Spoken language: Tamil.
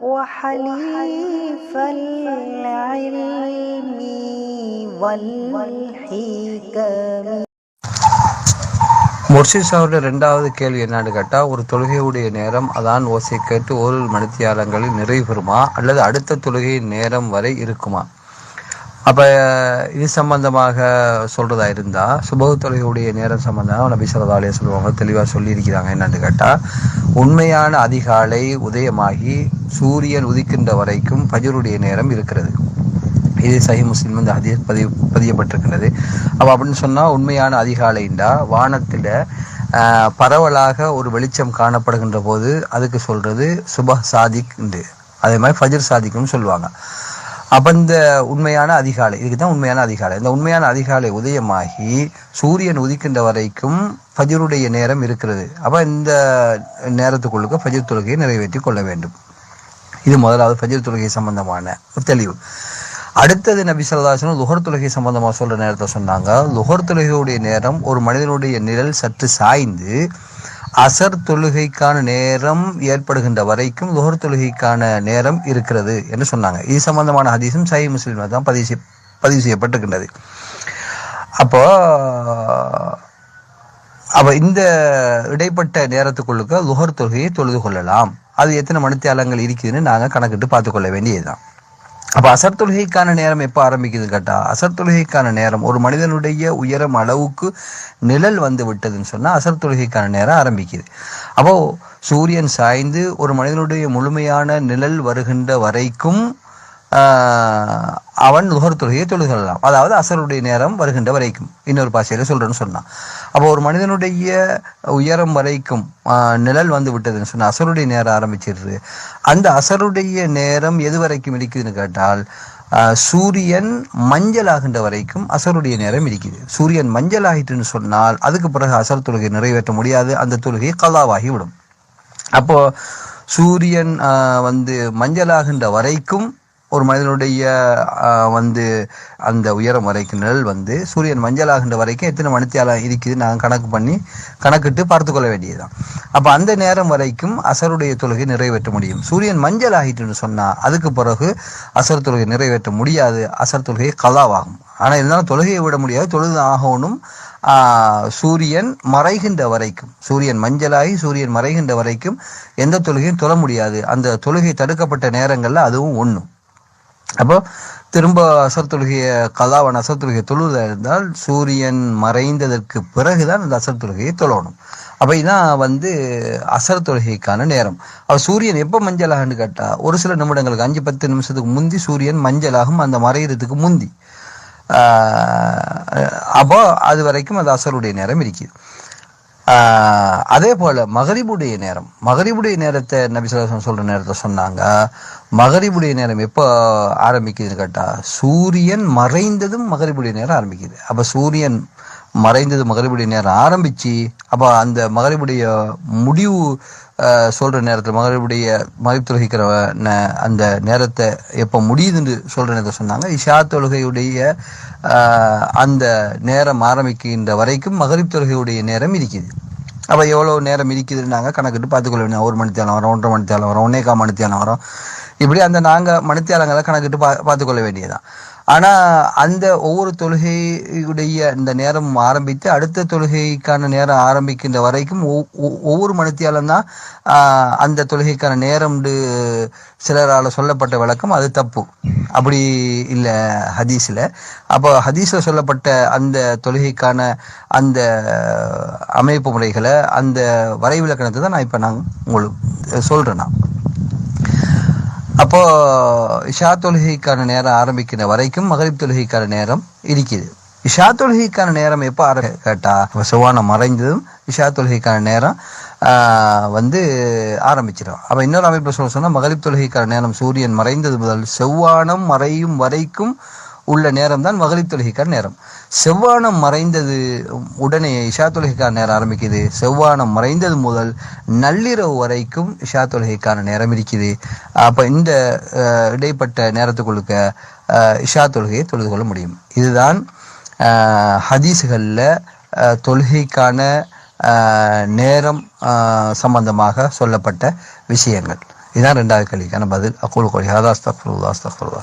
وحليف العلم والحكم முர்ஷித் அவருடைய ரெண்டாவது கேள்வி என்னன்னு கேட்டால் ஒரு தொழுகையுடைய நேரம் அதான் ஓசை கேட்டு ஒரு மணித்தியாலங்களில் நிறைவு பெறுமா அல்லது அடுத்த தொழுகையின் நேரம் வரை இருக்குமா அப்போ இது சம்பந்தமாக சொல்கிறதா இருந்தால் சுபகு நேரம் சம்பந்தமாக நபி சொல்லா அலைய சொல்லுவாங்க தெளிவாக சொல்லியிருக்கிறாங்க. என்னன்னு கேட்டால் உண்மையான அதிகாலை உதயமாகி சூரியன் உதிக்கின்ற வரைக்கும் பஜருடைய நேரம் இருக்கிறது. இது சஹி முஸ்லீம் வந்து அதிக பதிவு பதியப்பட்டிருக்கிறது அப்போ அப்படின்னு சொன்னால் உண்மையான அதிகாலைண்டா வானத்தில் பரவலாக ஒரு வெளிச்சம் காணப்படுகின்ற போது அதுக்கு சொல்கிறது சுப சாதிக் உண்டு அதே மாதிரி ஃபஜர் சாதிக்கும்னு சொல்லுவாங்க. அப்போ இந்த உண்மையான அதிகாலை. இதுக்கு தான் உண்மையான அதிகாலை. இந்த உண்மையான அதிகாலை உதயமாகி சூரியன் உதிக்கின்ற வரைக்கும் ஃபஜருடைய நேரம் இருக்கிறது. அப்போ இந்த நேரத்துக்குள்ளுக்கு ஃபஜர் தொழுகையை நிறைவேற்றி கொள்ள வேண்டும். இது முதலாவது ஃபஜர் தொழுகை சம்பந்தமான தெளிவு. அடுத்தது நபி சொல்லாசனும் லுகர் தொழுகை சம்பந்தமாக சொல்கிற நேரத்தை சொன்னாங்க. லுகர் தொழுகையுடைய நேரம் ஒரு மனிதனுடைய நிழல் சற்று சாய்ந்து அசர் தொழுகைக்கான நேரம் ஏற்படுகின்ற வரைக்கும் லுகர் தொழுகைக்கான நேரம் இருக்கிறது என்று சொன்னாங்க. இது சம்பந்தமான ஹதீஸும் சை முஸ்லீம் தான் பதிவு செய்ய பதிவு செய்யப்பட்டிருக்கின்றது. அப்போ அப்ப இந்த இடைப்பட்ட நேரத்துக்குள்ளுக்கு லுகர் தொழுகையை தொழுது கொள்ளலாம். அது எத்தனை மணித்தியாலங்கள் இருக்குதுன்னு நாங்கள் கணக்கிட்டு பார்த்துக்கொள்ள வேண்டியதுதான். அப்ப அசர் தொழுகைக்கான நேரம் எப்போ ஆரம்பிக்குது கேட்டா? அசர் தொழுகைக்கான நேரம் ஒரு மனிதனுடைய உயரம் அளவுக்கு நிழல் வந்து விட்டதுன்னு சொன்னா அசர் தொழுகைக்கான நேரம் ஆரம்பிக்குது. அப்போ சூரியன் சாய்ந்து ஒரு மனிதனுடைய முழுமையான நிழல் வருகின்ற வரைக்கும் அவன் நுகர் தொழுகையை தொழுகலாம் அதாவது அசருடைய நேரம் வருகின்ற வரைக்கும். இன்னொரு பாசையில் சொல்கிறேன்னு சொன்னான். அப்போ ஒரு மனிதனுடைய உயரம் வரைக்கும் நிழல் வந்து விட்டதுன்னு சொன்னால் அசருடைய நேரம் ஆரம்பிச்சிடுது. அந்த அசருடைய நேரம் எது வரைக்கும் இருக்குதுன்னு கேட்டால் சூரியன் மஞ்சள் ஆகின்ற வரைக்கும் அசருடைய நேரம் இருக்குது சூரியன் மஞ்சள் ஆகிட்டுன்னு சொன்னால் அதுக்கு பிறகு அசர் தொழுகை நிறைவேற்ற முடியாது அந்த தொழுகை கலாவாகி விடும். அப்போ சூரியன் வந்து மஞ்சளாகின்ற வரைக்கும் ஒரு மனிதனுடைய வந்து அந்த உயரம் வரைக்கும் நிழல் வந்து சூரியன் மஞ்சளாகின்ற வரைக்கும் எத்தனை மணித்தியாலம் இருக்குது நாங்கள் கணக்கு பண்ணி கணக்கிட்டு பார்த்து கொள்ள வேண்டியதுதான். அப்போ அந்த நேரம் வரைக்கும் அசருடைய தொழுகை நிறைவேற்ற முடியும். சூரியன் மஞ்சள் ஆகிட்டுன்னு சொன்னால் அதுக்கு பிறகு அசர் தொழுகை நிறைவேற்ற முடியாது. அசர் தொழுகை கலாவாகும் ஆனால் இருந்தாலும் தொழுகையை விட முடியாது. தொழுது ஆகணும். சூரியன் மறைகின்ற வரைக்கும். சூரியன் மஞ்சளாகி சூரியன் மறைகின்ற வரைக்கும் எந்த தொழுகையும் தொழ முடியாது. அந்த தொழுகை தடுக்கப்பட்ட நேரங்களில் அதுவும் ஒன்றும் அப்போ திரும்ப அசர் தொழுகைய கலாவன் அசர் தொழுகையை தொழுவதாக இருந்தால் சூரியன் மறைந்ததற்கு பிறகுதான் அந்த அசர் தொழுகையை தொழணும். அப்போ இதான் வந்து அசர் தொழுகைக்கான நேரம். அவர் சூரியன் எப்போ மஞ்சளாகன்னு கேட்டால் ஒரு சில நிமிடங்களுக்கு அஞ்சு பத்து நிமிஷத்துக்கு முந்தி சூரியன் மஞ்சளாகும் அந்த மறைகிறதுக்கு முந்தி. அப்போ அது வரைக்கும் அது அசருடைய நேரம் இருக்குது. அதே போல மகரிபுடைய நேரம். மகரிபுடைய நேரத்தை நபிசுலாசன் சொல்ற நேரத்தை சொன்னாங்க. மகரிபுடைய நேரம் எப்போ ஆரம்பிக்குதுன்னு கேட்டா சூரியன் மறைந்ததும் மகரிபுடைய நேரம் ஆரம்பிக்குது. அப்ப சூரியன் மறைந்தது மகரிபுடைய நேரம் ஆரம்பிச்சு அப்ப அந்த மகரிபுடைய முடிவு சொல்ற நேரத்தில் மகரிபுடைய மகிழ் தொழுகிக்கிற அந்த நேரத்தை எப்போ முடியுதுன்னு சொல்ற நேரத்தை சொன்னாங்க. இஷா தொழுகையுடைய அந்த நேரம் ஆரம்பிக்கின்ற வரைக்கும் மகரிப் தொழுகையுடைய நேரம் இருக்குது. அப்போ எவ்வளோ நேரம் இருக்குதுன்னு நாங்கள் கணக்கிட்டு பார்த்துக்கொள்ள வேண்டிய ஒரு மணித்தியாலம் வரும் ஒன்றரை மணித்தியாலம் வரும் ஒன்னேக்கா மணித்தியாலம் வரும். இப்படி அந்த நாங்கள் மணித்தியாலங்களை கணக்கிட்டு பா பார்த்துக்கொள்ள வேண்டியதான் ஆனால் அந்த ஒவ்வொரு தொழுகையுடைய இந்த நேரம் ஆரம்பித்து அடுத்த தொழுகைக்கான நேரம் ஆரம்பிக்கின்ற வரைக்கும் ஒவ்வொரு மனத்தியாலும் தான் அந்த தொழுகைக்கான நேரம் சிலரால் சொல்லப்பட்ட விளக்கம் அது தப்பு. அப்படி இல்லை ஹதீஸில். அப்போ ஹதீஸில் சொல்லப்பட்ட அந்த தொழுகைக்கான அந்த அமைப்பு முறைகளை அந்த வரைவிலக்கணத்தை தான் நான் இப்போ நான் உங்களுக்கு சொல்கிறேன் நான். அப்போ இஷா தொழுகைக்கான நேரம் ஆரம்பிக்கிற வரைக்கும் மகரிப் தொழுகைக்கான நேரம் இருக்குது இஷா தொழுகைக்கான நேரம் எப்போ ஆர கேட்டா செவ்வானம் மறைந்ததும் இஷா தொழுகைக்கான நேரம் வந்து ஆரம்பிச்சிடும் அப்போ இன்னொரு அமைப்பு சொல்ல சொன்னால் மகளிர் தொழுகைக்கான நேரம் சூரியன் மறைந்தது முதல் செவ்வானம் மறையும் வரைக்கும் உள்ள நேரம் தான் மகளிர் தொழுகைக்கான நேரம் செவ்வானம் மறைந்தது உடனே இஷா தொழுகைக்கான நேரம் ஆரம்பிக்குது. செவ்வானம் மறைந்தது முதல் நள்ளிரவு வரைக்கும் இஷா தொழுகைக்கான நேரம் இருக்குது அப்போ இந்த இடைப்பட்ட நேரத்துக்குள்ளுக்க இஷா தொழுகையை தொழுது கொள்ள முடியும். இதுதான் ஹதீஸுகளில் தொழுகைக்கான நேரம் சம்பந்தமாக சொல்லப்பட்ட விஷயங்கள். இதுதான் ரெண்டாவது கேள்விக்கான பதில். அக்கூல் கோழி ஹாதா அஸ்தக்ஃபிருல்லா அஸ்தக்ஃபிருல்லா